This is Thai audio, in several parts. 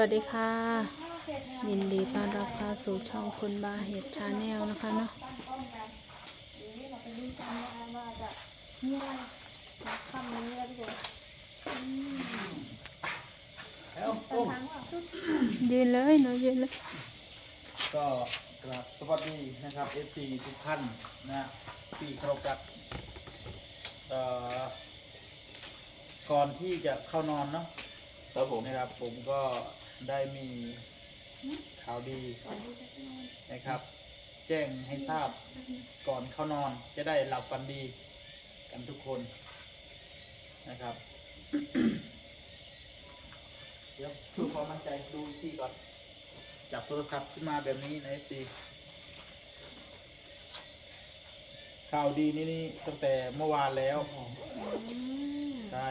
วัสดีค่ะ ยินดีต้อนรับเข้าสู่ช่องคุณบาเห็ดชาแนลนะคะเนาะเราไปลุ้นกันนะคะว่าจะมีอะไรมาคำนี้แล้วทุกคนแล้วแต่ปุ้มครั้งว่าชุดยืนเลยเนาะยืนเลยก็กราบสวัสดีนะครับ FC ทุกท่านนะที่เคารพรักเอ่อก่อนที่จะเข้านอนเนาะ ครับผมนะครับ ผมก็ได้มีข่าวดีก่อนที่จะนอนนะครับ แจ้งให้ทราบก่อนเข้านอน จะได้หลับฝันดีกันทุกคนนะครับเดี๋ยวชูความมั่นใจดูที่ก่อนจับโทรศัพท์ขึ้นมาแบบนี้นะซีข่าวดีนี่นี่ตั้งแต่เมื่อวานแล้วอืมใช่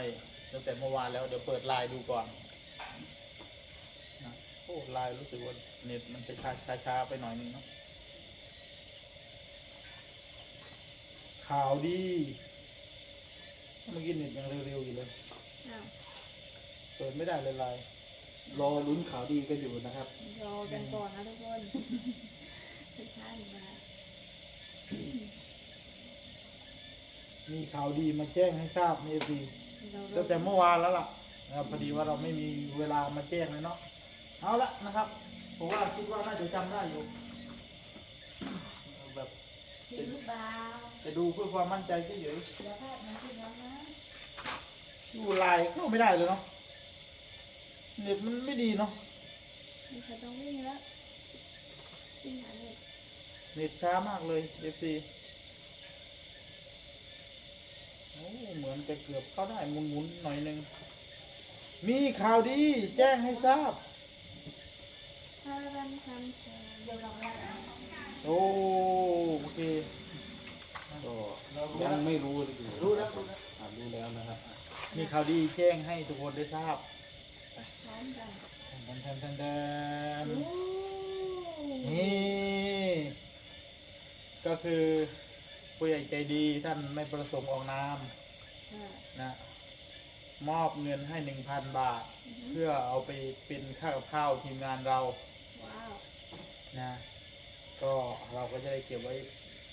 ตั้งแต่เมื่อวานแล้วเดี๋ยวเปิดไลน์ดูก่อนนะโอ้ไลน์รู้สึกว่าเน็ตมันจะช้าช้าช้าไปหน่อยนึงเนาะข่าวดีเมื่อกี้เน็ตยังเร็วๆอยู่เลยอ้าวเปิดไม่ได้เลยไลน์รอลุ้นข่าวดีกันอยู่นะครับ รอกันก่อนนะทุกคนทุกท่านนะคะมีข่าวดีมาแจ้งให้ทราบในซีเรา ตั้งแต่เมื่อวานแล้วล่ะนะครับพอดีว่าเราไม่มีเวลามาแจ้งเลยเนาะเอาละนะครับผมว่าคิดว่าน่าจะจำได้อยู่แบบจริงหรือเปล่าจะดูเพื่อความมั่นใจเฉยเดี๋ยวแพทย์มาที่น้องนะๆดูไลน์ก็ไม่ได้เลยเนาะเน็ตมันไม่ดีเนาะมีใครต้องวิ่งแล้ววิ่งหาเลยเน็ตช้ามากเลยเอฟซีโอ้ เหมือนจะเกือบเข้าได้หมุนๆหน่อยหนึ่งมีข่าวดีแจ้งให้ทราบ ถ้าวันทำเดี๋ยวเราแรกโอ้โอเคก็ยังไม่รู้เลยรู้แล้วรู้แล้วอ่ารู้แล้วนะครับ มีข่าวดีแจ้งให้ทุกคนได้ทราบพร้อมกันแทนแทนแทนแทน โอ้นี่ ก็คือ ผู้ใหญ่ใจดีท่านไม่ประสงค์ออกนามอ่านะมอบเงินให้หนึ่งพันบาท เพื่อเอาไปเป็นค่ากับข้าวทีมงานเราว้าวนะก็เราก็จะได้เก็บไว้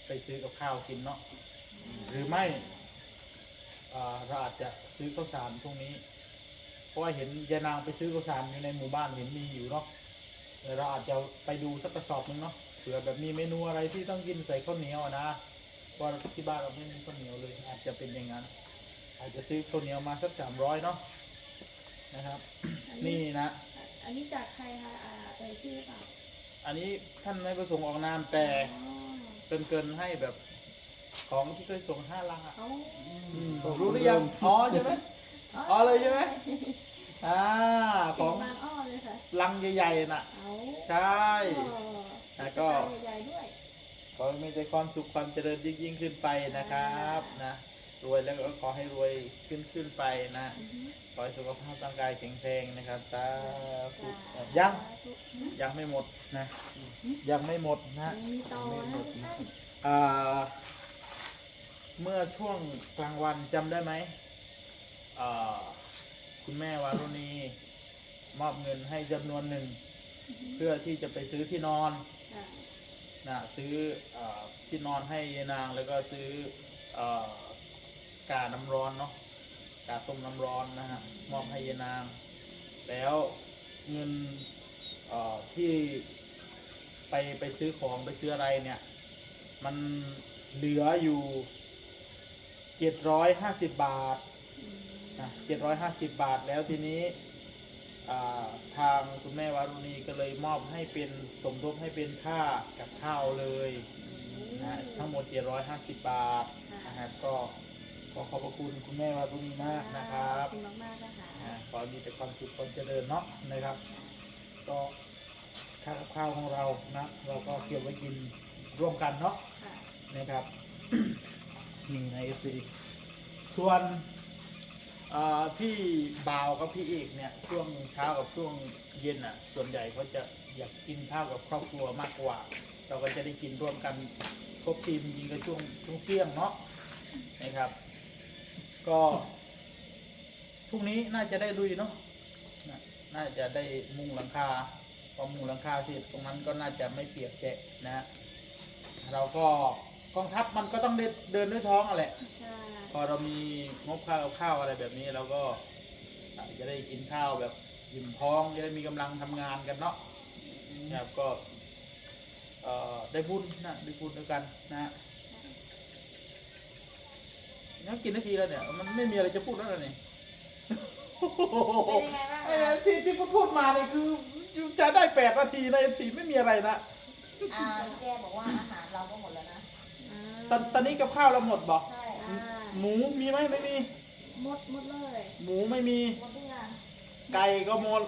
ไปซื้อกับข้าวกินเนาะหรือไม่อ่าเราอาจจะซื้อข้าวสารพวกนี้เพราะว่าเห็นยายนางไปซื้อข้าวสารอยู่ในหมู่บ้านเห็นมีอยู่เนาะเดี๋ยวเราอาจจะไปดูสักกระสอบหนึงเนาะเผื่อแบบมีเมนูอะไรที่ต้องกินใส่ข้าวเหนียวอะนะ เพราะที่บ้านเราไม่มีข้าวเหนียวเลย อาจจะเป็นอย่างนั้น อาจจะซื้อข้าวเหนียวมาสักสามร้อยเนาะนะครับ อันี่นะ อันนี้จากใครคะอ่าเอ่ยชื่อหรือเปล่าอันนี้ท่านไม่ประสงค์ออกนามแต่อ๋อเกินเกินๆให้แบบของที่เคยส่งห้าลังอะเขาอืมรู้หรือยังอ๋อใช่ไหม อ๋อเลยใช่ไหม อ่าขเก่องงบางอ้อเลยค่ะลังใหญ่ๆน่ะ เอาใช่ แล้วก็ ใหญ่ๆด้วยข อให้มีแต่ความสุขความเจริญยิ่งยิ่งขึ้นไปนะครับนะรวยแล้วก็ขอให้รวยขึ้นขึ้นไปนะอือฮึขอให้สุขภาพร่างกายแข็งแรงนะครับสาธุยังสาธุยังไม่หมดนะยังไม่หมดนะยังมีต่อนะทุกท่านอ่าเมื่อช่วงกลางวันจำได้ไหมอ่าคุณแม่วารุณีมอบเงินให้จำนวนหนึ่ง เพื่อที่จะไปซื้อที่นอนอ่า นะซื้ออที่นอนให้ยายนางแล้วก็ซื้ออกาน้ำร้อนเนาะกาต้มน้ำร้อนนะฮะมอบให้ยายนาง แล้วเงินที่ไปไปซื้อของไปซื้ออะไรเนี่ย มันเหลืออยู่เจ็ดร้อยห้าสิบบาทนะเจ็ดร้อยห้าสิบบาทแล้วทีนี้ ทางคุณแม่วารุณีก็เลยมอบให้เป็นสมทบให้เป็นค่ากับข้าวเลยนะทั้งหมด 750 บาทนะครับก็ขอขอบพระคุณคุณแม่วารุณีมากนะครับขอบคุณมากๆนะคะอ่าขอให้มีแต่ความสุขความเจริญเนาะนะครับ ก็ค่ากับข้าวของเรานะเราก็เก็บไว้กินร่วมกันเนาะค่ะนะครับนี่ในสีส่วน อ่าพี่บ่าวกับพี่เอกเนี่ยช่วงเช้ากับช่วงเย็นอะ ส่วนใหญ่เขาจะอยากกินข้าวกับครอบครัวมากกว่า เราก็จะได้กินร่วมกันครบทีมจริงๆก็ช่วงช่วงเที่ยงเนาะนะครับ ก็พรุ่งนี้น่าจะได้ลุยเนาะน่าจะได้มุงหลังคาพอมุงหลังคาเสร็จตรงนั้นก็น่าจะไม่เปียกแฉะนะเราก็ กองทัพมันก็ต้องเดินเดินด้วยท้องอะแหละ ใช่พอเรามีงบข้าวข้าวอะไรแบบนี้เราก็จะได้กินข้าวแบบอิ่มท้องจะได้มีกำลังทำงานกันเนาะนะครับก็เอ่อได้บุญนะได้บุญด้วยกันนะฮะนี่กินนาทีแล้วเนี่ยมันไม่มีอะไรจะพูดแล้วเนี่ย เป็นยังไงบ้างไอ้คะที่ที่พูดมาเนี่ยคือจะได้แปดนาทีในทีไม่มีอะไรนะ อ่าแกบอกว่าอาหารเราก็หมดแล้วนะอ่า ตอนตอนนี้กับข้าวเราหมดบอก ใช่อ่าหมูมีไหมไม่มี หมดหมดเลยหมูไม่มี หมดทุกอย่างไก่ก็หมด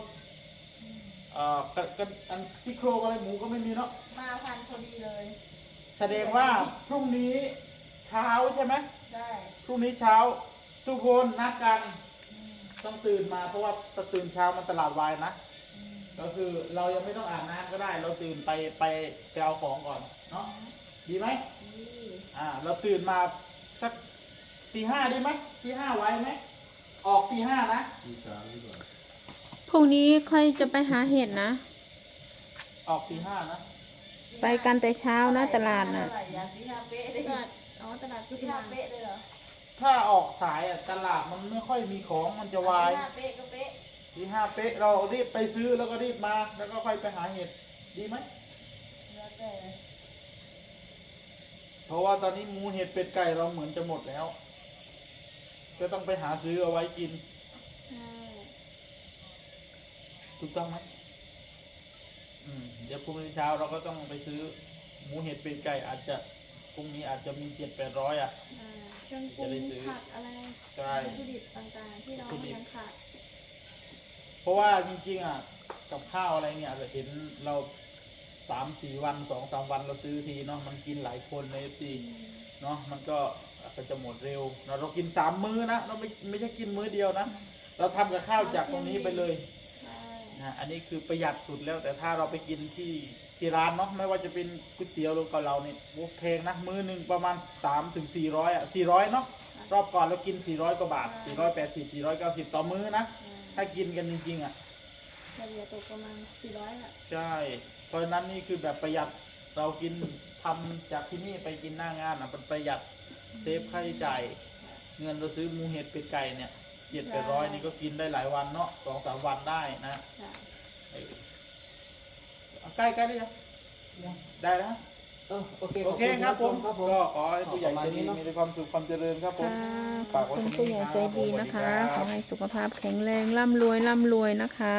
เอ่อก็ก็อันที่โครงอะไรหมูก็ไม่มีเนาะ มาพันพอดีเลยแสดงว่าพรุ่งนี้เช้าใช่ไหม ใช่พรุ่งนี้เช้า ทุกคนนัดกันต้องตื่นมาเพราะว่าถ้าตื่นเช้ามันตลาดวายนะก็คือเรายังไม่ต้องอาบน้ำก็ได้ เราตื่นไปไปไปเอาของก่อนเนาะ ดีไหมนี่อ่าเราตื่นมาสักตีห้าดีไหมตีห้าไว้ไหมออกตีห้านะมีจานดีกว่าพรุ่งนี้ค่อยจะไปหาเห็ดนะ ออกตีห้านะไปกันแต่เช้านะตลาดน่ะเท่ไหร่ยาสีห้าเป๊ะตได้ลาดอ๋อตลาดกุสีฎห้านาเป๊ะเลยเหรอถ้าออกสายอะตลาดมันไม่ค่อยมีของมันจะวายสีห้าเป๊ะก็เป๊ะตีห้าเป๊ะเรารีบไปซื้อแล้วก็รีบมา แล้วก็ค่อยไปหาเห็ดดีไหมแล้วแต่ เพราะว่าตอนนี้หมูเห็ดเป็ดไก่เราเหมือนจะหมดแล้ว ก็ต้องไปหาซื้อเอาไว้กิน ใช่ถูกต้องไหมอืม เดี๋ยวพรุ่งนี้เช้าเราก็ต้องไปซื้อ หมูเห็ดเป็ดไก่อาจจะพรุ่งนี้อาจจะมีเจ็ดแปดร้อยอะ อ่าเครื่องปรุจะได้งซื้อผักอะไรใช่วัตถุดิบต่างๆ ที่เราวัตถุดิบ ยังขาดเพราะว่าจริงๆอะกับข้าวอะไรเนี่ยเราเห็นเรา สามสี่วันสองสามวันเราซื้อทีเนาะมันกินหลายคนในทีเนาะมันก็ก็จะหมดเร็วเราเรากินสามมื้อนะเราไม่ไม่ใช่กินมื้อเดียวนะ เราทำกับข้าวจากตรงนี้ไปเลยใช่นะอันนี้คือประหยัดสุดแล้วแต่ถ้าเราไปกินที่ที่ร้านเนาะไม่ว่าจะเป็นก๋วยเตี๋ยวหรือเกาเหลาเนี่ยโอ้แพงนะมื้อหนึ่งประมาณ3ถึง400อะ400เนาะรอบก่อนเรากิน 400 กว่าบาท 480 490 ต่อมื้อนะ ถ้ากินกันจริงๆอะเฉลี่ยตกประมาณ 400อะ ใช่เพ ราะฉะนั้นนี่คือแบบประหยัดเรากินทำจากที่นี่ไปกินหน้างานอะมันประหยัดเซฟค่าใช้จ่ายเงินเราซื้อหมูเห็ดเป็ดไก่เนี่ยเจ็ดแปดร้อยนี่ก็กินได้หลายวันเนาะสองสามวันได้นะใช่เออเอาใกล้ใกล้ได้ยังได้แล้วเออโอเคโอเคครับผมครับผมก็ขอให้ผู้ใหญ่ใจดีประมาณนี้เนอะมีแต่ความสุขความเจริญครับผมค่ะขฝาอกบไว้คุณตรงผู้นี้ใหญ่ครับใจดีผมนะคะสวัสดีขรัอบให้สุขภาพแข็งแรงร่ำรวยร่ำรวยนะคะ